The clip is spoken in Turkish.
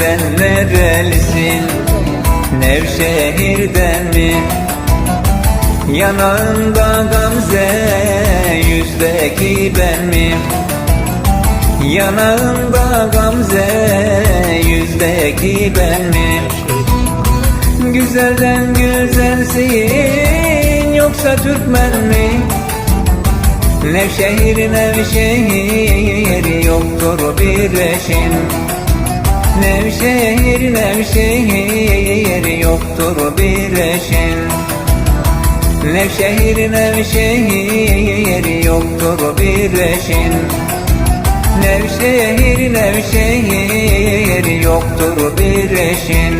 sen nerelisin? Nevşehir'den mi? Yanağında gamze yüzdeki ben mi? Yanağında gamze yüzdeki ben mi? Güzelden güzelsin yoksa Türkmen mi? Nevşehir Nevşehir yoktur bir eşin Nevşehir Nevşehir yoktur bir eşin. Nevşehir Nevşehir yoktur bir eşin. Nevşehir Nevşehir yoktur bir eşin